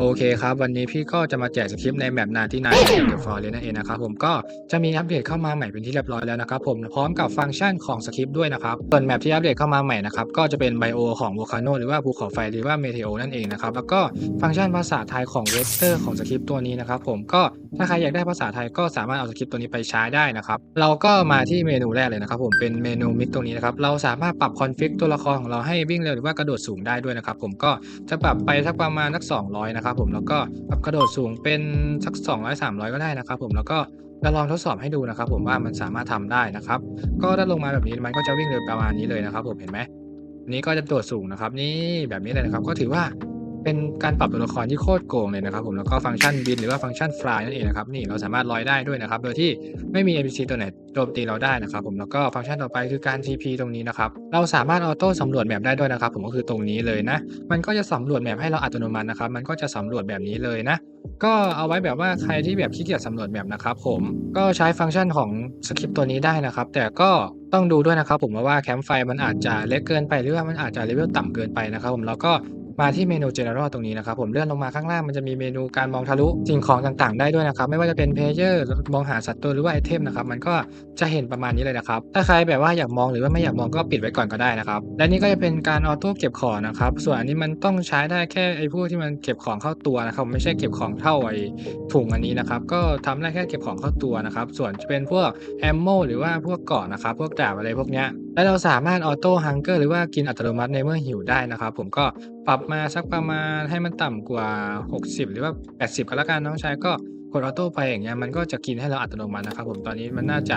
โอเคครับ วันนี้พี่ก็จะมาแจกสคริปต์ในแมปนาที่นายเดอะฟอร์เรนนั่นเองนะครับผมก็จะมีอัปเดตเข้ามาใหม่เป็นที่เรียบร้อยแล้วนะครับผมพร้อมกับฟังก์ชันของสคริปต์ด้วยนะครับส่วนแมปที่อัปเดตเข้ามาใหม่นะครับก็จะเป็นไบโอของโวคาโนหรือว่าภูเขาไฟหรือว่าเมเทโอนั่นเองนะครับแล้วก็ฟังก์ชันภาษาไทยของเวกเตอร์ของสคริปต์ตัวนี้นะครับผมก็ถ้าใครอยากได้ภาษาไทยก็สามารถเอาสคริปต์ตัวนี้ไปใช้ได้นะครับเราก็มาที่เมนูแรกเลยนะครับผมเป็นเมนูมิกตรงนี้นะครับเราสามารถปรับคอนฟิกตัวละครของเราให้วิ่งเร็วหรือว่ากระโดดสูงได้ด้วยนะครับผมก็จะปรับไปสักประมาณสัก200นะครับผมแล้วก็ปรับกระโดดสูงเป็นสัก 200 300 ก็ได้นะครับผมแล้วก็จะลองทดสอบให้ดูนะครับผมว่ามันสามารถทำได้นะครับ ก็ถ้าลงมาแบบนี้มันก็จะวิ่งเร็วประมาณนี้เลยนะครับผมเห็นไหมนนี้ก็จะโดดสูงนะครับ นี่แบบนี้เลยนะครับ ก็ถือว่า เป็นการปรับตัวละครที่โคตรโกงเลยนะครับผมแล้วก็ฟังก์ชันบินหรือว่าฟังก์ชันฟลายนั่นเองนะครับนี่เราสามารถลอยได้ด้วยนะครับ โดยที่ไม่มี NPC ตัวไหนโจมตีเราได้นะครับผมแล้วก็ฟังก์ชันต่อไปคือการ TP ตรงนี้นะครับเราสามารถออโต้สำรวจแมปได้ด้วยนะครับผมก็คือตรงนี้เลยนะ มันก็จะสำรวจแมปให้เราอัตโนมัตินะครับมันก็จะสำรวจแบบนี้เลยนะก็เอาไว้แบบว่าใครที่แบบขี้เกียจสำรวจแมปนะครับผมก็ใช้ฟังก์ชันของสคริปต์ตัวนี้ได้นะครับ แต่ก็ต้องดูด้วยนะครับผมว่าแคมป์ไฟมันอาจจะเล็กเกินไปหรือว่ามันอาจจะเลเวลต่ำเกินไปนะครับผมแล้วก็ มาที่เมนู General ตรงนี้นะครับผมเลื่อนลงมาข้างล่างมันจะมีเมนูการมองทะลุสิ่งของต่างๆ ได้ด้วยนะครับไม่ว่าจะเป็นเพลเยอร์มองหาสัตว์ตัวหรือว่าไอเทมนะครับมันก็จะเห็นประมาณนี้เลยนะครับถ้าใครแบบว่าอยากมองหรือว่าไม่อยากมองก็ปิดไว้ก่อนก็ได้นะครับและนี่ก็จะเป็นการออโต้เก็บของนะครับส่วนอันนี้มันต้องใช้ได้แค่ไอ้พวกที่มันเก็บของเข้าตัวนะครับไม่ใช่เก็บของเท่าไอ้ถุงอันนี้นะครับก็ทำได้แค่เก็บของเข้าตัวนะครับส่วนจะเป็นพวกแอมโมหรือว่าพวกเกาะนะครับพวกดาบอะไรพวกเนี้ย และเราสามารถออโต้ฮังเกอร์หรือว่ากินอัตโนมัติในเมื่อหิวได้นะครับ ผมก็ปรับมาสักประมาณให้มันต่ำกว่า 60 หรือว่า 80 ก็แล้วกันน้องชายก็กดออโต้ไปอย่างเงี้ยมันก็จะกินให้เราอัตโนมัตินะครับ ผมตอนนี้มันน่าจะ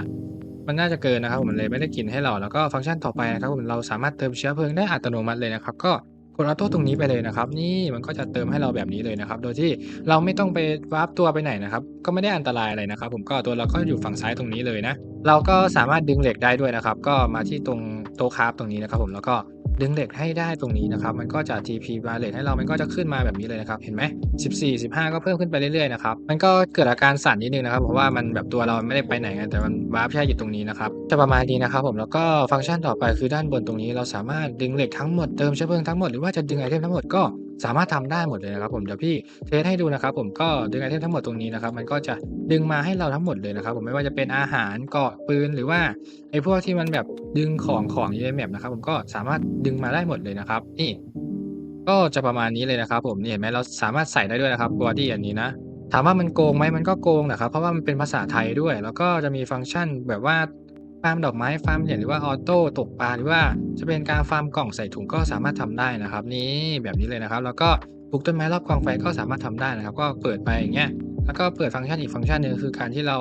มันน่าจะเกินนะครับผมมันเลยไม่ได้กินให้เราแล้วก็ฟังก์ชันต่อไปนะครับผมเราสามารถเติมเชื้อเพลิงได้อัตโนมัติเลยนะครับ ก็กดออโต้ตรงนี้ไปเลยนะครับ นี่มันก็จะเติมให้เราแบบนี้เลยนะครับ โดยที่เราไม่ต้องไปวาร์ปตัวไปไหนนะครับ ก็ไม่ได้อันตรายอะไรนะครับ ผมก็ตัวเราก็อยู่ฝั่งซ้ายตรงนี้เลยนะ เราก็สามารถดึงเหล็กได้ด้วยนะครับ ก็มาที่ตรงโต๊ะคราฟตรงนี้นะครับผมแล้วก็ดึงเหล็กให้ได้ตรงนี้นะครับ มันก็จะ TP บาเลตให้เรามันก็จะขึ้นมาแบบนี้เลยนะครับ เห็นไหม14 15 ก็เพิ่มขึ้นไปเรื่อยๆนะครับ มันก็เกิดอาการสั่นนิดนึงนะครับ เพราะว่ามันแบบตัวเราไม่ได้ไปไหนไงแต่มันวาร์ปแค่อยู่ตรงนี้นะครับ จะประมาณนี้นะครับผมแล้วก็ฟังก์ชันต่อไปคือด้านบนตรงนี้เราสามารถดึงเหล็กทั้งหมดเติมเชื้อเพลิงทั้งหมดหรือว่าจะดึงไอเทมทั้งหมดก็ สามารถทำได้หมดเลยนะครับผมเดี๋ยวพี่เทสให้ดูนะครับผมก็ดึงไอเทมทั้งหมดตรงนี้นะครับมันก็จะดึงมาให้เราทั้งหมดเลยนะครับผมไม่ว่าจะเป็นอาหารเกาะปืนหรือว่าไอพวกที่มันแบบดึงของของอยู่ในแมปนะครับผมก็สามารถดึงมาได้หมดเลยนะครับนี่ก็จะประมาณนี้เลยนะครับผมนี่เห็นไหมเราสามารถใส่ได้ด้วยนะครับบอดี้อันนี้นะถามว่ามันโกงไหมมันก็โกงนะครับเพราะว่ามันเป็นภาษาไทยด้วย แล้วก็จะมีฟังก์ชันแบบว่า ฟาร์มดอกไม้ฟาร์มเหรียญหรือว่าออโต้ตกปลาหรือว่าจะเป็นการฟาร์มกล่องใส่ถุงก็สามารถทำได้นะครับ นี่แบบนี้เลยนะครับ แล้วก็ปลูกต้นไม้รอบกองไฟก็สามารถทำได้นะครับ ก็เปิดไปอย่างเงี้ยแล้วก็เปิดฟังก์ชันอีกฟังก์ชันหนึ่งคือการที่เรา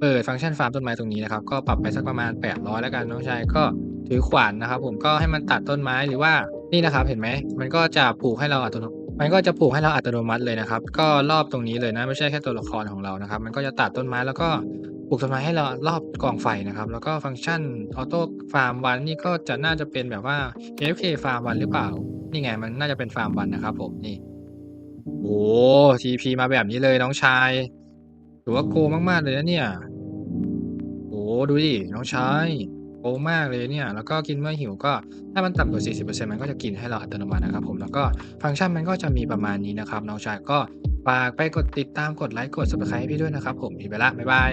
เปิดฟังก์ชันฟาร์มต้นไม้ตรงนี้นะครับ ก็ปรับไปสักประมาณ 800 แล้วกันน้องชายก็ถือขวานนะครับ ผมก็ให้มันตัดต้นไม้หรือว่านี่นะครับ เห็นไหมมันก็จะปลูกให้เราอัตโนมันก็จะปลูกให้เราอัตโนมัติเลยนะครับ ก็รอบตรงนี้เลยนะไม่ใช่แค่ตัวละครของเรานะครับ มันก็จะตัดต้นไม้แล้วก็ ปลูกต้นไม้ให้เรารอบกองไฟนะครับ แล้วก็ฟังก์ชันออโต้ฟาร์มวันนี่ก็จะน่าจะเป็นแบบว่า AFK ฟาร์มวันหรือเปล่า นี่ไงมันน่าจะเป็นฟาร์มวันนะครับผมนี่โอ้ทีพีมาแบบนี้เลยน้องชายถือว่าโกงมากๆเลยนะเนี่ยโอ้ดูดิน้องชายโกงมากเลยเนี่ย แล้วก็กินเมื่อหิวก็ถ้ามันต่ำกว่า 40%มันก็จะกินให้เราอัตโนมัตินะครับผมแล้วก็ฟังก์ชันมันก็จะมีประมาณนี้นะครับน้องชายก็ฝากไปกดติดตามกดไลค์กด subscribe ให้พี่ด้วยนะครับผมมีไปละบ๊ายบาย